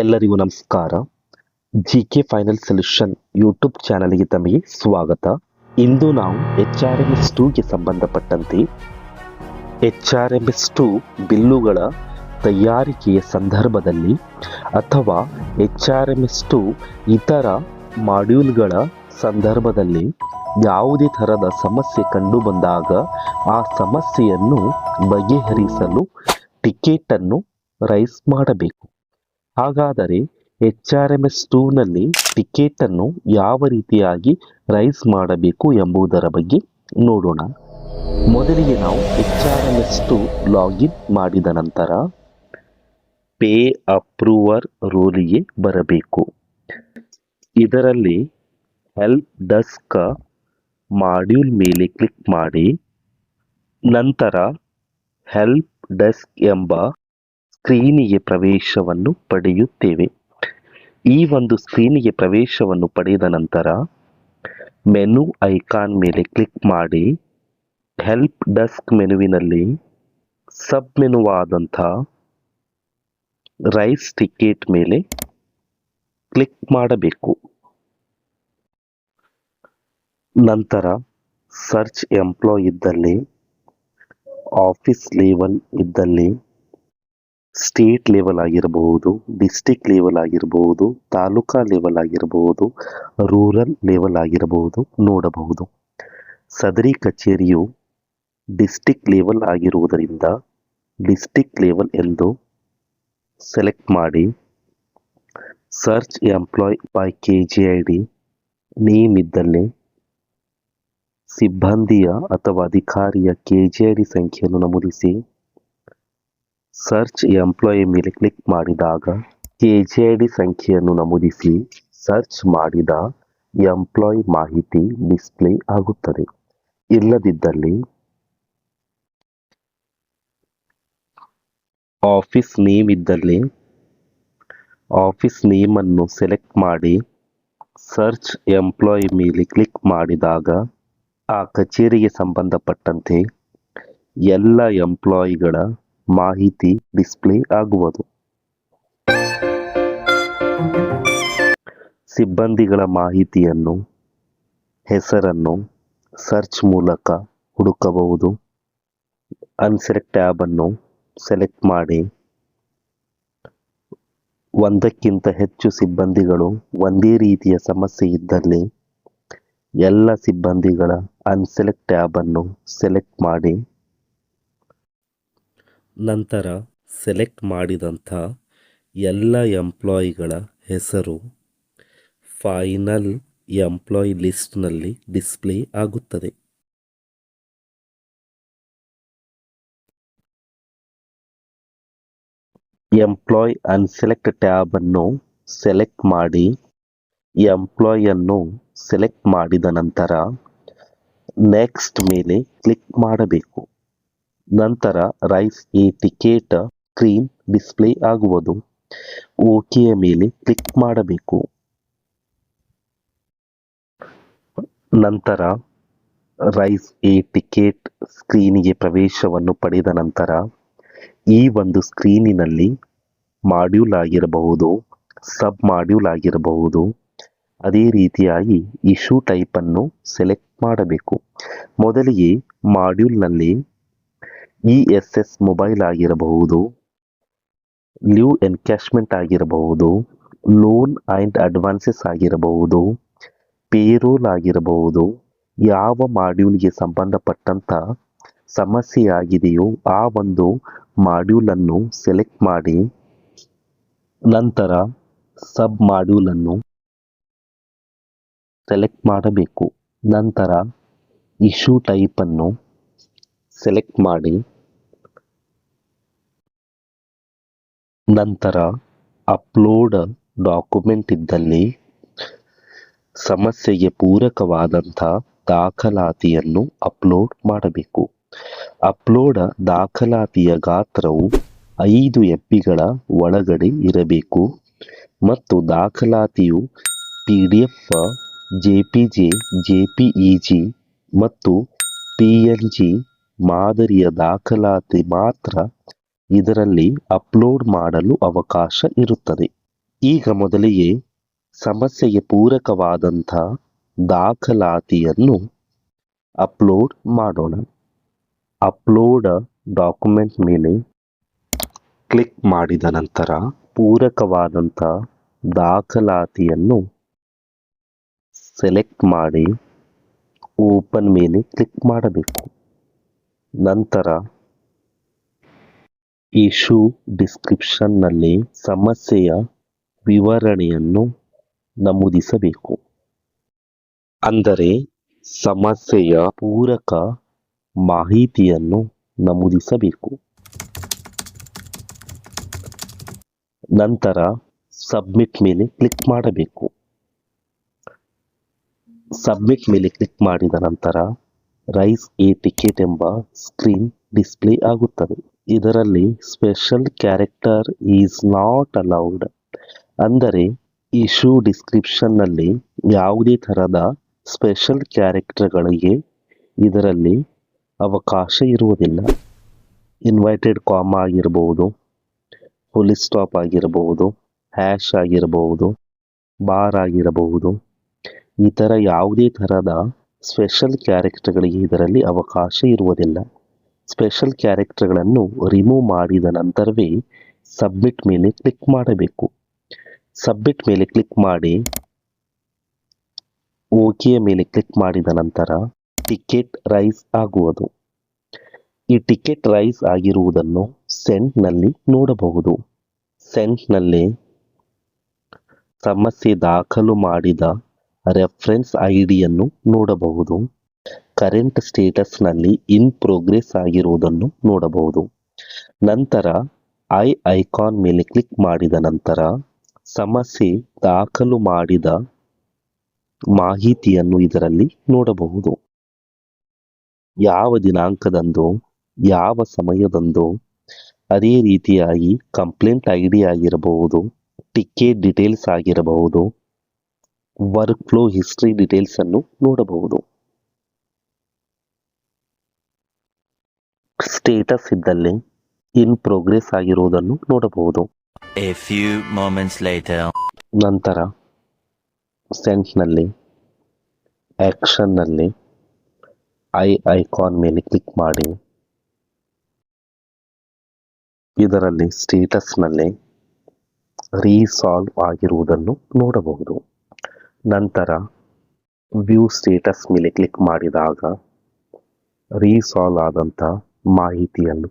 ಎಲ್ಲರಿಗೂ ನಮಸ್ಕಾರ. G K final solution YouTube ಚಾನಲ್ಗೆ ತಮಗೆ ಸ್ವಾಗತ. ಇಂದು ನಾವು ಎಚ್ ಆರ್ ಎಂ ಎಸ್ ಟೂಗೆ ಸಂಬಂಧಪಟ್ಟಂತೆ H R M S two ಬಿಲ್ಲುಗಳ ತಯಾರಿಕೆಯ ಸಂದರ್ಭದಲ್ಲಿ ಅಥವಾ H R M S two ಇತರ ಮಾಡ್ಯೂಲ್ಗಳ ಸಂದರ್ಭದಲ್ಲಿ ಯಾವುದೇ ಥರದ ಸಮಸ್ಯೆ ಕಂಡು ಬಂದಾಗ ಆ ಸಮಸ್ಯೆಯನ್ನು ಬಗೆಹರಿಸಲು ಟಿಕೆಟನ್ನು ರೈಸ್ ಮಾಡಬೇಕು. ಹಾಗಾದರೆ ಎಚ್ ಆರ್ ಎಂ ಎಸ್ ಟೂನಲ್ಲಿ ಟಿಕೆಟನ್ನು ಯಾವ ರೀತಿಯಾಗಿ ರೈಸ್ ಮಾಡಬೇಕು ಎಂಬುದರ ಬಗ್ಗೆ ನೋಡೋಣ. ಮೊದಲಿಗೆ ನಾವು H R M S two login ಮಾಡಿದ ನಂತರ ಪೇ ಅಪ್ರೂವರ್ ರೂಲಿಗೆ ಬರಬೇಕು. ಇದರಲ್ಲಿ ಹೆಲ್ಪ್ ಡೆಸ್ಕ್ ಮಾಡ್ಯೂಲ್ ಮೇಲೆ ಕ್ಲಿಕ್ ಮಾಡಿ, ನಂತರ ಹೆಲ್ಪ್ ಡೆಸ್ಕ್ ಎಂಬ ಸ್ಕ್ರೀನಿಗೆ ಪ್ರವೇಶವನ್ನು ಪಡೆಯುತ್ತೇವೆ. ಈ ಒಂದು ಸ್ಕ್ರೀನಿಗೆ ಪ್ರವೇಶವನ್ನು ಪಡೆದ ನಂತರ ಮೆನು ಐಕಾನ್ ಮೇಲೆ ಕ್ಲಿಕ್ ಮಾಡಿ ಹೆಲ್ಪ್ ಡೆಸ್ಕ್ ಮೆನುವಿನಲ್ಲಿ ಸಬ್ ಮೆನುವಾದಂಥ ರೈಸ್ ಟಿಕೆಟ್ ಮೇಲೆ ಕ್ಲಿಕ್ ಮಾಡಬೇಕು. ನಂತರ ಸರ್ಚ್ ಎಂಪ್ಲಾಯ್ ಇದ್ದಲ್ಲಿ, ಆಫೀಸ್ ಲೇವಲ್ ಇದ್ದಲ್ಲಿ ಸ್ಟೇಟ್ ಲೆವೆಲ್ ಆಗಿರಬಹುದು ಡಿಸ್ಟಿಕ್ ಲೆವೆಲ್ ಆಗಿರಬಹುದು ತಾಲೂಕಾ ಲೆವೆಲ್ ಆಗಿರಬಹುದು ರೂರಲ್ ಲೆವೆಲ್ ಆಗಿರಬಹುದು ನೋಡಬಹುದು. ಸದರಿ ಕಚೇರಿಯು ಡಿಸ್ಟಿಕ್ ಲೆವೆಲ್ ಆಗಿರುವುದರಿಂದ ಡಿಸ್ಟಿಕ್ ಲೆವೆಲ್ ಎಂದು ಸೆಲೆಕ್ಟ್ ಮಾಡಿ search employee by K G I D name ಇದ್ದಲ್ಲಿ ಸಿಬ್ಬಂದಿಯ ಅಥವಾ ಅಧಿಕಾರಿಯ ಕೆ ಜಿ ಐ ಡಿ ಸಂಖ್ಯೆಯನ್ನು ನಮೂದಿಸಿ ಸರ್ಚ್ ಎಂಪ್ಲಾಯಿ ಮೇಲೆ ಕ್ಲಿಕ್ ಮಾಡಿದಾಗ ಕೆ ಜಿ ಐ ಡಿ ಸಂಖ್ಯೆಯನ್ನು ನಮೂದಿಸಿ. ಸರ್ಚ್ ಮಾಡಿದ ಎಂಪ್ಲಾಯ್ ಮಾಹಿತಿ ಡಿಸ್ಪ್ಲೇ ಆಗುತ್ತದೆ. ಇಲ್ಲದಿದ್ದಲ್ಲಿ ಆಫೀಸ್ ನೇಮ್ ಇದ್ದಲ್ಲಿ ಆಫೀಸ್ ನೇಮನ್ನು ಸೆಲೆಕ್ಟ್ ಮಾಡಿ ಸರ್ಚ್ ಎಂಪ್ಲಾಯ್ ಮೇಲೆ ಕ್ಲಿಕ್ ಮಾಡಿದಾಗ ಆ ಕಚೇರಿಗೆ ಸಂಬಂಧಪಟ್ಟಂತೆ ಎಲ್ಲ ಎಂಪ್ಲಾಯಿಗಳ ಮಾಹಿತಿ ಡಿಸ್ಪ್ಲೇ ಆಗುವುದು. ಸಿಬ್ಬಂದಿಗಳ ಮಾಹಿತಿಯನ್ನು, ಹೆಸರನ್ನು ಸರ್ಚ್ ಮೂಲಕ ಹುಡುಕಬಹುದು. ಅನ್ಸೆಲೆಕ್ಟ್ ಟ್ಯಾಬನ್ನು ಸೆಲೆಕ್ಟ್ ಮಾಡಿ. ಒಂದಕ್ಕಿಂತ ಹೆಚ್ಚು ಸಿಬ್ಬಂದಿಗಳು ಒಂದೇ ರೀತಿಯ ಸಮಸ್ಯೆ ಇದ್ದಲ್ಲಿ ಎಲ್ಲ ಸಿಬ್ಬಂದಿಗಳ ಅನ್ಸೆಲೆಕ್ಟ್ ಟ್ಯಾಬನ್ನು ಸೆಲೆಕ್ಟ್ ಮಾಡಿ. ನಂತರ ಸೆಲೆಕ್ಟ್ ಮಾಡಿದಂಥ ಎಲ್ಲ ಎಂಪ್ಲಾಯಿಗಳ ಹೆಸರು ಫೈನಲ್ ಎಂಪ್ಲಾಯ್ ಲಿಸ್ಟ್ನಲ್ಲಿ ಡಿಸ್ಪ್ಲೇ ಆಗುತ್ತದೆ. ಎಂಪ್ಲಾಯ್ ಅನ್ಸೆಲೆಕ್ಟ್ ಟ್ಯಾಬನ್ನು ಸೆಲೆಕ್ಟ್ ಮಾಡಿ ಎಂಪ್ಲಾಯನ್ನು ಸೆಲೆಕ್ಟ್ ಮಾಡಿದ ನಂತರ ನೆಕ್ಸ್ಟ್ ಮೇಲೆ ಕ್ಲಿಕ್ ಮಾಡಬೇಕು. ನಂತರ raise a ticket screen display ಆಗುವುದು. ಓಕೆಯ ಮೇಲೆ ಕ್ಲಿಕ್ ಮಾಡಬೇಕು. ನಂತರ ರೈಸ್ ಎ ಟಿಕೆಟ್ ಸ್ಕ್ರೀನಿಗೆ ಪ್ರವೇಶವನ್ನು ಪಡೆದ ನಂತರ ಈ ಒಂದು ಸ್ಕ್ರೀನಿನಲ್ಲಿ ಮಾಡ್ಯೂಲ್ ಆಗಿರಬಹುದು, ಸಬ್ ಮಾಡ್ಯೂಲ್ ಆಗಿರಬಹುದು. ಅದೇ ರೀತಿಯಾಗಿ ಇಶ್ಯೂ ಟೈಪನ್ನು ಸೆಲೆಕ್ಟ್ ಮಾಡಬೇಕು. ಮೊದಲಿಗೆ ಮಾಡ್ಯೂಲ್ನಲ್ಲಿ ಇ ಎಸ್ ಎಸ್ ಮೊಬೈಲ್ ಆಗಿರಬಹುದು, ಲಿವ್ ಎನ್ಕ್ಯಾಶ್ಮೆಂಟ್ ಆಗಿರಬಹುದು, ಲೋನ್ ಆ್ಯಂಡ್ ಅಡ್ವಾನ್ಸಸ್ ಆಗಿರಬಹುದು, ಪೇರೋಲ್ ಆಗಿರಬಹುದು, ಯಾವ ಮಾಡ್ಯೂಲ್ಗೆ ಸಂಬಂಧಪಟ್ಟಂಥ ಸಮಸ್ಯೆ ಆಗಿದೆಯೋ ಆ ಒಂದು ಮಾಡ್ಯೂಲನ್ನು ಸೆಲೆಕ್ಟ್ ಮಾಡಿ, ನಂತರ ಸಬ್ ಮಾಡ್ಯೂಲನ್ನು ಸೆಲೆಕ್ಟ್ ಮಾಡಬೇಕು. ನಂತರ ಇಶ್ಯೂ ಟೈಪನ್ನು ಸೆಲೆಕ್ಟ್ ಮಾಡಿ. ನಂತರ ಅಪ್ಲೋಡ್ ಡಾಕ್ಯುಮೆಂಟ್ ಇದ್ದಲ್ಲಿ ಸಮಸ್ಯೆಗೆ ಪೂರಕವಾದಂಥ ದಾಖಲಾತಿಯನ್ನು ಅಪ್ಲೋಡ್ ಮಾಡಬೇಕು. ಅಪ್ಲೋಡ್ ದಾಖಲಾತಿಯ ಗಾತ್ರವು ಐದು ಎಪ್ಪಿಗಳ ಒಳಗಡೆ ಇರಬೇಕು ಮತ್ತು ದಾಖಲಾತಿಯು P D F J P J J P E G ಮತ್ತು ಪಿ ಎನ್ ಜಿ ಮಾದರಿಯ ದಾಖಲಾತಿ ಮಾತ್ರ ಇದರಲ್ಲಿ ಅಪ್ಲೋಡ್ ಮಾಡಲು ಅವಕಾಶ ಇರುತ್ತದೆ. ಈಗ ಮೊದಲಿಗೆ ಸಮಸ್ಯೆಗೆ ಪೂರಕವಾದಂಥ ದಾಖಲಾತಿಯನ್ನು ಅಪ್ಲೋಡ್ ಮಾಡೋಣ. ಅಪ್ಲೋಡ್ ಡಾಕ್ಯುಮೆಂಟ್ ಮೇಲೆ ಕ್ಲಿಕ್ ಮಾಡಿದ ನಂತರ ಪೂರಕವಾದಂಥ ದಾಖಲಾತಿಯನ್ನು ಸೆಲೆಕ್ಟ್ ಮಾಡಿ ಓಪನ್ ಮೇಲೆ ಕ್ಲಿಕ್ ಮಾಡಬೇಕು. ನಂತರ ಇಶ್ಯೂ ಡಿಸ್ಕ್ರಿಪ್ಷನ್ನಲ್ಲಿ ಸಮಸ್ಯೆಯ ವಿವರಣೆಯನ್ನು ನಮೂದಿಸಬೇಕು. ಅಂದರೆ ಸಮಸ್ಯೆಯ ಪೂರಕ ಮಾಹಿತಿಯನ್ನು ನಮೂದಿಸಬೇಕು. ನಂತರ ಸಬ್ಮಿಟ್ ಮೇಲೆ ಕ್ಲಿಕ್ ಮಾಡಬೇಕು. ಸಬ್ಮಿಟ್ ಮೇಲೆ ಕ್ಲಿಕ್ ಮಾಡಿದ ನಂತರ ರೈಸ್ ಎ ಟಿಕೆಟ್ ಎಂಬ ಸ್ಕ್ರೀನ್ ಡಿಸ್ಪ್ಲೇ ಆಗುತ್ತದೆ. ಇದರಲ್ಲಿ special character is not allowed ಅಂದರೆ ಇಶ್ಯೂ ಡಿಸ್ಕ್ರಿಪ್ಷನ್ನಲ್ಲಿ ಯಾವುದೇ ಥರದ ಸ್ಪೆಷಲ್ ಕ್ಯಾರೆಕ್ಟರ್ಗಳಿಗೆ ಇದರಲ್ಲಿ ಅವಕಾಶ ಇರುವುದಿಲ್ಲ. ಇನ್ವೈಟೆಡ್ ಕಾಮ ಆಗಿರಬಹುದು ಫುಲ್ ಸ್ಟಾಪ್ ಆಗಿರಬಹುದು ಹ್ಯಾಶ್ ಆಗಿರಬಹುದು ಬಾರ್ ಆಗಿರಬಹುದು ಈ ಥರ ಯಾವುದೇ ಥರದ ಸ್ಪೆಷಲ್ ಕ್ಯಾರೆಕ್ಟರ್ಗಳಿಗೆ ಇದರಲ್ಲಿ ಅವಕಾಶ ಇರುವುದಿಲ್ಲ. ಸ್ಪೆಷಲ್ ಕ್ಯಾರೆಕ್ಟರ್ಗಳನ್ನು ರಿಮೂವ್ ಮಾಡಿದ ನಂತರವೇ ಸಬ್ಮಿಟ್ ಮೇಲೆ ಕ್ಲಿಕ್ ಮಾಡಬೇಕು. ಸಬ್ಮಿಟ್ ಮೇಲೆ ಕ್ಲಿಕ್ ಮಾಡಿ ಓಕೆ ಮೇಲೆ ಕ್ಲಿಕ್ ಮಾಡಿದ ನಂತರ ಟಿಕೆಟ್ ರೈಸ್ ಆಗುವುದು. ಈ ಟಿಕೆಟ್ ರೈಸ್ ಆಗಿರುವುದನ್ನು ಸೆಂಟ್ನಲ್ಲಿ ನೋಡಬಹುದು. ಸೆಂಟ್ನಲ್ಲಿ ಸಮಸ್ಯೆ ದಾಖಲು ಮಾಡಿದ ರೆಫರೆನ್ಸ್ ಐ ಡಿಯನ್ನು ನೋಡಬಹುದು. ಕರೆಂಟ್ ಸ್ಟೇಟಸ್ನಲ್ಲಿ ಇನ್ ಪ್ರೋಗ್ರೆಸ್ ಆಗಿರುವುದನ್ನು ನೋಡಬಹುದು. ನಂತರ ಐ ಐಕಾನ್ ಮೇಲೆ ಕ್ಲಿಕ್ ಮಾಡಿದ ನಂತರ, ಸಮಸ್ಯೆ ದಾಖಲು ಮಾಡಿದ ಮಾಹಿತಿಯನ್ನು ಇದರಲ್ಲಿ ನೋಡಬಹುದು. ಯಾವ ದಿನಾಂಕದಂದು, ಯಾವ ಸಮಯದಂದು, ಅದೇ ರೀತಿಯಾಗಿ ಕಂಪ್ಲೇಂಟ್ ಐ ಡಿ ಆಗಿರಬಹುದು ಟಿಕೆಟ್ ಡೀಟೇಲ್ಸ್ ಆಗಿರಬಹುದು ವರ್ಕ್ ಫ್ಲೋ ಹಿಸ್ಟ್ರಿ ಡೀಟೇಲ್ಸ್ ಅನ್ನು ನೋಡಬಹುದು. ಸ್ಟೇಟಸ್ ಇದ್ದಲ್ಲಿ ಇನ್ ಪ್ರೋಗ್ರೆಸ್ ಆಗಿರುವುದನ್ನು ನೋಡಬಹುದು. A few moments later. ನಂತರ ಸೆಂಟ್ನಲ್ಲಿ ಆ್ಯಕ್ಷನ್ನಲ್ಲಿ ಐ ಐಕಾನ್ ಮೇಲೆ ಕ್ಲಿಕ್ ಮಾಡಿ. ಇದರಲ್ಲಿ ಸ್ಟೇಟಸ್ನಲ್ಲಿ ರೀಸಾಲ್ವ್ ಆಗಿರುವುದನ್ನು ನೋಡಬಹುದು. ನಂತರ ವ್ಯೂ ಸ್ಟೇಟಸ್ ಮೇಲೆ ಕ್ಲಿಕ್ ಮಾಡಿದಾಗ ರೀಸಾಲ್ವ್ ಆದಂಥ ಮಾಹಿತಿಯನ್ನು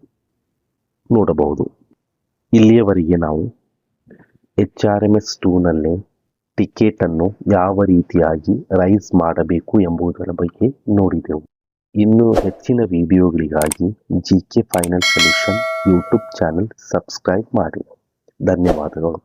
ನೋಡಬಹುದು. ಇಲ್ಲಿಯವರೆಗೆ ನಾವು ಎಚ್ ಆರ್ ಎಂ ಎಸ್ ಟೂನಲ್ಲಿ ಟಿಕೆಟನ್ನು ಯಾವ ರೀತಿಯಾಗಿ ರೈಸ್ ಮಾಡಬೇಕು ಎಂಬುದರ ಬಗ್ಗೆ ನೋಡಿದೆವು. ಇನ್ನು ಹೆಚ್ಚಿನ ವಿಡಿಯೋಗಳಿಗಾಗಿ G K finance solution YouTube channel subscribe ಮಾಡಿ. ಧನ್ಯವಾದಗಳು.